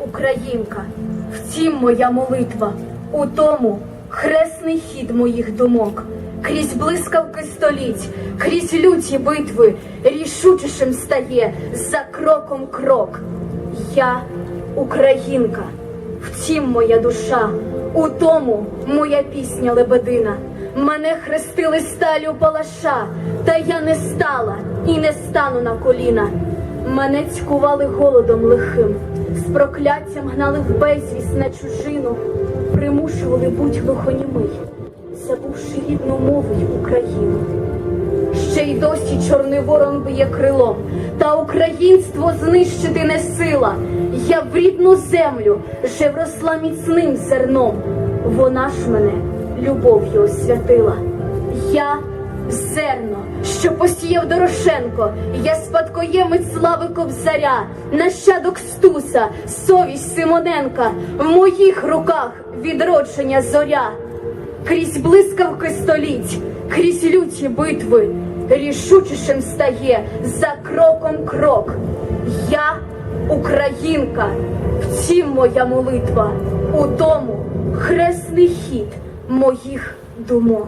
українка, втім моя молитва, у тому хресний хід моїх думок, крізь блискавки століть, крізь люті битви, рішучішим стає за кроком крок. Я українка, втім моя душа, у тому моя пісня лебедина. Мене хрестили сталю палаша, та я не стала і не стану на коліна. Мене цькували голодом лихим, з прокляттям гнали в безвість на чужину, примушували будь глухонімий, забувши рідну мову й Україну. Ще й досі чорний ворон б'є крилом, та українство знищити не сила. Я в рідну землю вже вросла міцним зерном. Вона ж мене любов'ю освятила. Я зерно, що посіяв Дорошенко, я спадкоємець слави Кобзаря, нащадок Стуса, совість Симоненка, в моїх руках відродження зоря крізь блискавки століть, крізь люті битви, рішучішим стає за кроком крок. Я українка, втім моя молитва, у тому хресний хід моїх думок.